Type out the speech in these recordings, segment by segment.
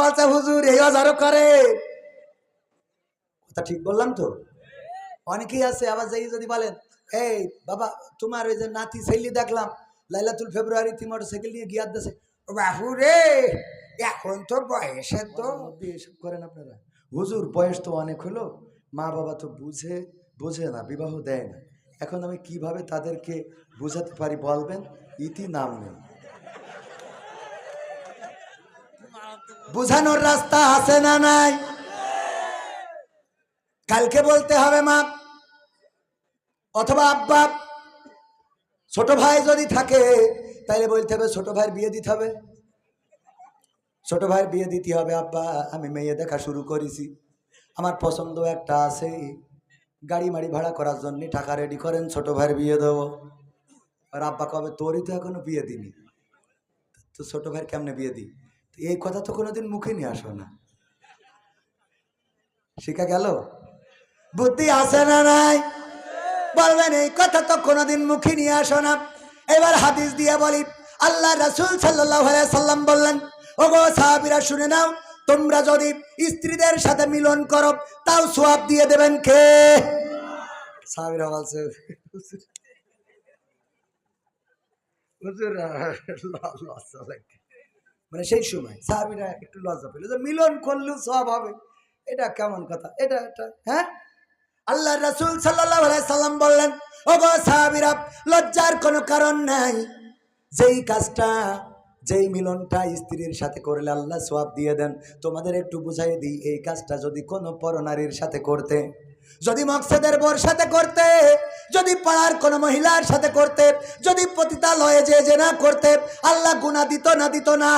বলছে, হুজুর, এই আরও করে। ঠিক বললাম তো? অনেকেই আছে, আবার যাই যদি বলেন, এই বাবা, তোমার ওই যে নাতি দেখলাম, লাইলাতুল ফেব্রুয়ারি মোটর সাইকেল নিয়ে গিয়ার দেশে বাহু রে, এখন তো তো। এসব করেন আপনারা। হুজুর, বয়স তো অনেক হলো। মা বাবা তো বুঝে, বোঝে না, বিবাহ দেয় না। এখন আমি কীভাবে তাদেরকে বুঝাতে পারি বলবেন? ইতি নাম নেই। বুঝানোর রাস্তা আছে না নাই? কালকে বলতে হবে, মা। অথবা আব্বা, ছোট ভাই যদি থাকে তাহলে বলতে হবে, ছোট ভাইয়ের বিয়ে দিতে হবে। ছোট ভাইয়ের বিয়ে দিতে হবে, আব্বা, আমি মেয়ে দেখা শুরু করেছি। আমার পছন্দ একটা আছে। গাড়ি মাড়ি ভাড়া করার জন্য টাকা রেডি করেন, ছোট ভাইয়ের বিয়ে দেবো। আর আব্বা কবে, তোরই তো এখনও বিয়ে দিনি তো ছোট ভাইয়ের কেমনে বিয়ে দিই? এই কথা তো কোনোদিন মুখে নিয়ে আসো না। শিখা গেল? বুদ্ধি আছে না নাই? বলবেন, এই কথা তো কোনোদিন মুখে নিয়ে আসো না। এবার হাদিস দিয়ে বলি আল্লাহ রাসুল সাল্লাম বললেন ও গো সাহাবিরা, শুনে নাও, তোমরা যদি স্ত্রীদের সাথে মিলন করো, তাও সোয়াব দিয়ে দেবেন কে? সাহাবিরা বলছে। মানে সেই সময় সাহাবিরা একটু লজ্জা পেল যে মিলন করলেও সব হবে। এটা কেমন কথা? এটা এটা হ্যাঁ? আল্লাহ রাসুল সাল্লাম বললেন ও গো সাহাবিরা, লজ্জার কোনো কারণ নাই। যেই কাজটা, যেই মিলনটা স্ত্রীর সাথে করলে আল্লাহ সোয়াব দিয়ে দেন। তোমাদের একটু বুঝাই দিই, এই কাজটা যদি কোনো পরনারীর সাথে করতে, যদি মকসেদের বোর সাথে করতে, যদি পাড়ার কোনো মহিলার সাথে করতে, যদি পতিতালয়ে যে যে না করতে, আল্লাহ গুণা দিত না দিত না।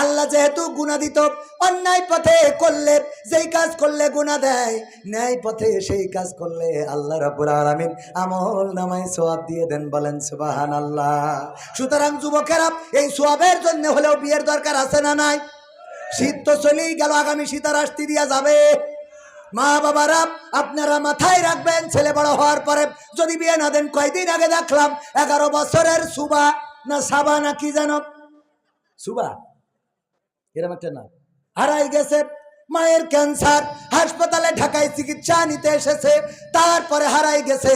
আল্লাহ যেহেতু গুণা দিত অন্যায় পথে করলে যেই কাজ করলে গুণা দেয়, ন্যায় পথে সেই কাজ করলে আল্লাহ রাব্বুল আলামিন আমল নামায় সোয়াব দিয়ে দেন, বলেন সুবাহান আল্লাহ সুতরাং যুবকেরা, এই সোয়াবের জন্য হলেও বিয়ের দরকার আছে না নাই? শীত তো চলেই গেল, আগামী শীতার আসতি দিয়া যাবে। মা বাবারা আপনারা মাথায় রাখবেন, ছেলে বড় হওয়ার পরে যদি বিয়ে না দেন, কয়দিন আগে দেখলাম, এগারো বছরের সুবা না সাবা না কি যেন? সুবা? এরম একটা নাম। হারাই গেছে মায়ের ক্যান্সার, হাসপাতালে ঢাকায় চিকিৎসা নিতে এসেছে, তারপরে হারাই গেছে।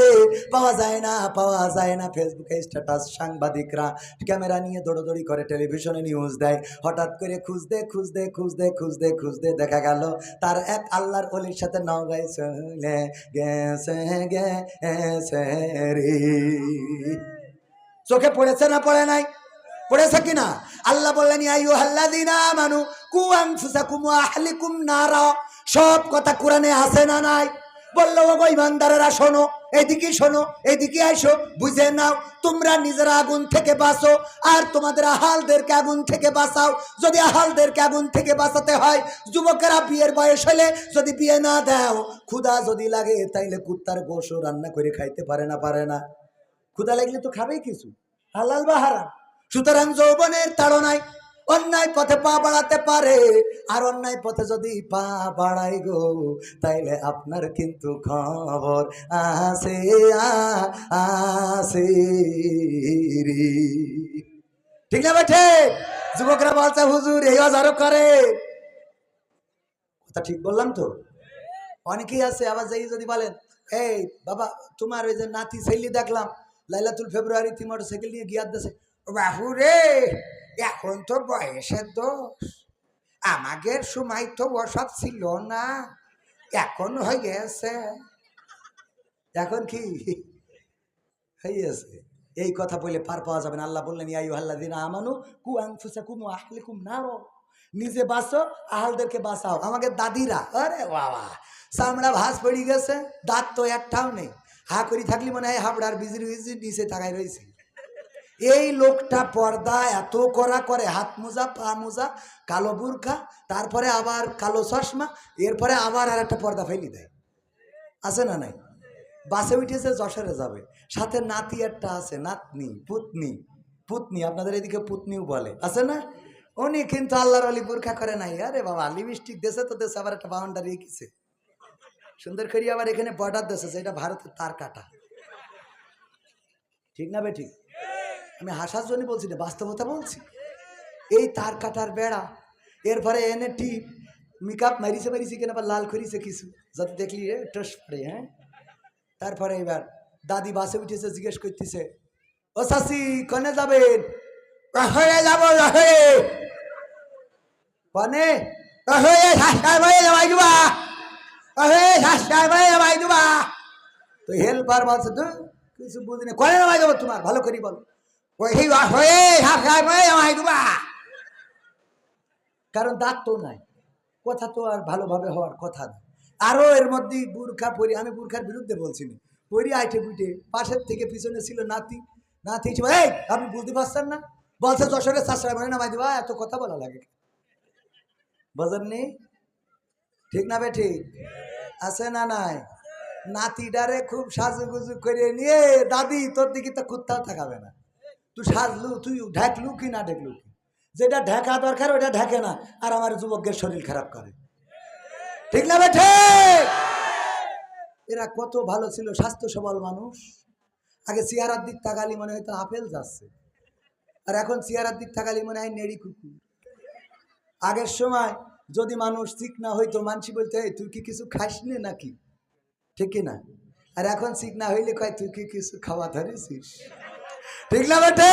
পাওয়া যায় না, পাওয়া যায় না। ফেসবুকে স্ট্যাটাস সাংবাদিকরা ক্যামেরা নিয়ে দৌড়দৌড়ি করে, টেলিভিশনে নিউজ দেয়। হঠাৎ করে খুঁজতে খুঁজতে খুঁজতে খুঁজতে খুঁজতে দেখা গেল, তার এক আল্লাহর অলির সাথে নগাই চলে গেছে রে। চোখে পড়েছে না পড়ে নাই? পড়েছে কিনা আল্লাহ বললেন মানু কু আনফুসাকুম ওয়া আহলিকুম নারা। সব কথা কোরআনে আছে না নাই? বলল ও গো ইমানদারেরা শোনো, এদিকে শোনো, এদিকে আইসো, বুঝে নাও, তোমরা নিজেরা আগুন থেকে বাঁচো, আর তোমাদের আহালদেরকে আগুন থেকে বাঁচাও। যদি আহালদেরকে আগুন থেকে বাঁচাতে হয়, যুবকেরা বিয়ের বয়স হলে যদি বিয়ে না দাও, ক্ষুধা যদি লাগে, তাইলে কুত্তার গোশও রান্না করে খাইতে পারে না পারে না। ক্ষুধা লাগলে তো খাবেই কিছু। হালাল বা হারাম? সুতরাং যৌবনের তাড়নায় অন্যায় পথে পা বাড়াতে পারে। আর অন্যায় পথে যদি পা বাড়াই গো, তাইলে আপনার কিন্তু খবর আসে আসে ঠিক না বেঠে? যুবকরা বলছে, হুজুর, এই আরও করে। কথা ঠিক বললাম তো? অনেকেই আছে, আবার যাই যদি বলেন, এই বাবা, তোমার ওই যে নাতি ছেলে দেখলাম, লাইলাতুল ফেব্রুয়ারি মোটর সাইকেল নিয়ে গিয়ার দেশে বাহু রে এখন তো বয়সের দোষ। আমাদের সময় তো ওসব ছিল না, এখন হয়ে গেছে এখন কি হয়ে গেছে এই কথা বলে পার পাওয়া যাবে না। আল্লাহ বললেন ইয়াই আল্লাহ দিন আমানু, কু আনফুসা কুম আহলে কুম নারো। নিজে বাঁচো, আহালদেরকে বাঁচাও। আমাকে দাদিরা, আরে বাবা, চামড়া ভাস পড়ে গেছে, দাঁত তো একটাও নেই। হা করি থাকলি মনে হয় হাবড়ার বিজির বিজির নিচে তাকাই রয়েছে এই লোকটা পর্দা এত করা করে, হাত মোজা, পা মোজা, কালো বুরখা, তারপরে আবার কালো চশমা, এরপরে আবার আর একটা পর্দা ফেলি দেয়। আছে না নাই? বাসে উঠেছে, যশোরে যাবে। সাথে নাতি একটা আছে, নাতনি, পুতনি। পুতনি, আপনাদের এদিকে পুতনিও বলে। আছে না? উনি কিন্তু আল্লাহর আলী বুরখা করে নাই। আরে বাবা, লিপস্টিক দেশে তো দেশে আবার একটা বাউন্ডারি এঁকেছে সুন্দর করি আবার এখানে বর্ডার দেশে এটা ভারতের তার কাটা। ঠিক না বে ঠিক? আমি হাসার জন্য বলছি না, বাস্তবতা বলছি। এই তার কাটার বেড়া, এরপরে এনে টিপ, মেকআপ মারিছে মারিছে কেন আবার লাল করিছে কিছু, যাতে দেখলি টস পড়ে হ্যাঁ? তারপরে এবার দাদি বাসে উঠেছে, জিজ্ঞেস করতেছে, ও শাসি কনে যাবেন? যাব কনে? তো হেল্পার বলছে তো কিছু বুঝিনি কনে নামাই দেবো তোমার, ভালো করি বলো। ওই হয়ে যাবাই দিবা। কারণ দাঁত তো নাই। কথা তো আর ভালোভাবে হওয়ার কথা না। আরও এর মধ্যে বুর্খা পরি আমি বুর্খার বিরুদ্ধে বলছি না। পরি আইটে বুটে পাশের থেকে পিছনে ছিল নাতি। নাতি ছিল, এই, আপনি বুঝতে পারছেন না? বলছে, যশোরের চাষা মানে নামাই দেবা, এত কথা বলা লাগে বাজার নেই ঠিক না বে ঠিক? আছে না নাই? নাতিটারে খুব সাজুগুজু করে নিয়ে দাদি, তোর দিকে তো কুত্তাও থাকাবে না। তুই সাজলু তুই ঢাকলু কি না ঢেকলু কি? যেটা ঢাকা দরকার ওটা ঢাকে না। আর আমার যুবকের শরীর খারাপ করে। ঠিক না বেঠে এরা কত ভালো ছিল স্বাস্থ্য সবল মানুষ। আগে চেহারার দিক তাকালি মনে হয়তো আপেল যাচ্ছে। আর এখন চেহারার দিক তাকালি মনে হয় নেড়ি কুকুর। আগের সময় যদি মানুষ ঠিক না হইতো মানসি বলতে "এই, তুই কি কিছু খাস নে নাকি? ঠিক না? আর এখন ঠিক না হইলে কয় তুই কি কিছু খাওয়া ধরেছিস? ঠিক না বেটে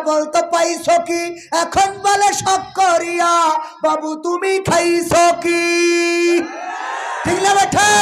বলতো পাইছ কি? এখন বলে শখ করিয়া বাবু তুমি খাইছ কি? ঠিক না বেঠে?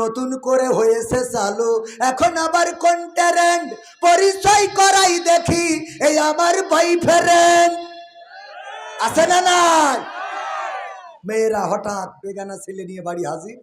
নতুন করে হয়েছে চালু। এখন আবার কোন ট্যারেন্ট পরিচয় করাই দেখি, এই আমার বয়ফ্রেন্ড আছে না নাই? মেয়েরা হঠাৎ বেগানা ছেলে নিয়ে বাড়ি হাজির?